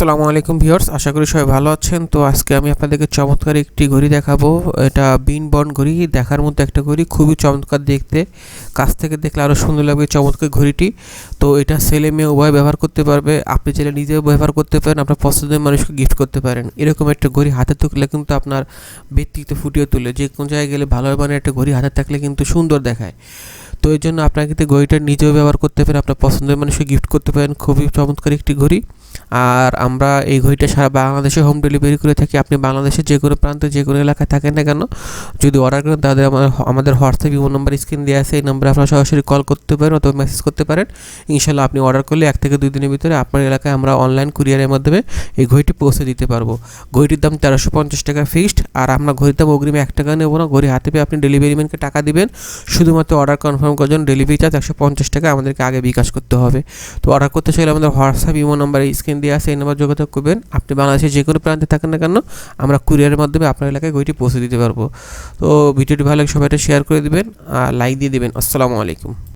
আসসালামু আলাইকুম ভিউয়ার্স, আশা করি সবাই ভালো আছেন। তো আজকে আমি আপনাদেরকে চমৎকার একটি ঘড়ি দেখাবো। এটা বিন বন ঘড়ি, দেখার মধ্যে একটা ঘড়ি, খুবই চমৎকার দেখতে। কাছ থেকে দেখলে আরও সুন্দর লাগবে চমৎকার ঘড়িটি। তো এটা ছেলে মেয়ে উভয় ব্যবহার করতে পারবে। আপনি চাইলে নিজেও ব্যবহার করতে পারেন, আপনার পছন্দের মানুষকে গিফট করতে পারেন। এরকম একটা ঘড়ি হাতে থাকলে কিন্তু আপনার ব্যক্তিত্ব ফুটিয়ে তোলে। যে কোনো জায়গায় গেলে ভালো মানে একটা ঘড়ি হাতে থাকলে কিন্তু সুন্দর দেখায়। তো এই জন্য আপনারা কিন্তু ঘড়িটা নিজেও ব্যবহার করতে পারেন, আপনার পছন্দের মানুষকে গিফট করতে পারেন। খুবই চমৎকার একটি ঘড়ি। আর আমরা এই ঘড়িটা সারা বাংলাদেশে হোম ডেলিভারি করে থাকি। আপনি বাংলাদেশের যে কোনো প্রান্তে, যে কোনো এলাকায় থাকেন না কেন, যদি অর্ডার করেন তাদের আমাদের হোয়াটসঅ্যাপ ইমো নাম্বার স্ক্রিন দেওয়া আছে। এই নম্বরে আপনারা সরাসরি কল করতে পারেন অথবা মেসেজ করতে পারেন। ইনশাল্লাহ আপনি অর্ডার করলে এক থেকে দুই দিনের ভিতরে আপনার এলাকায় আমরা অনলাইন কুরিয়ারের মাধ্যমে এই ঘড়িটি পৌঁছে দিতে পারব। ঘড়িটির দাম তেরোশো পঞ্চাশ টাকা ফিক্সড আর আমরা ঘড়ির দাম অগ্রিমে এক টাকা নেব না। ঘড়ি হাতে পেয়ে আপনি ডেলিভারি ম্যানকে টাকা দিবেন। শুধুমাত্র অর্ডার কনফার্ম করার জন্য ডেলিভারি চার্জ একশো পঞ্চাশ টাকা আমাদেরকে আগে বিকাশ করতে হবে। তো অর্ডার করতে চাইলে আমাদের হোয়াটসঅ্যাপ ইমো নাম্বার স্ক্রিন দিয়ে আসে এই নাম্বার যোগাযোগ করবেন। আপনি বাংলাদেশের যে কোনো প্রান্তে থাকেন না কেন, আমরা কুরিয়ারের মাধ্যমে আপনার এলাকায় বইটি পৌঁছে দিতে পারব। তো ভিডিওটি ভালো লাগে, সবাই এটা শেয়ার করে দেবেন, আর লাইক দিয়ে দেবেন। আসসালামু আলাইকুম।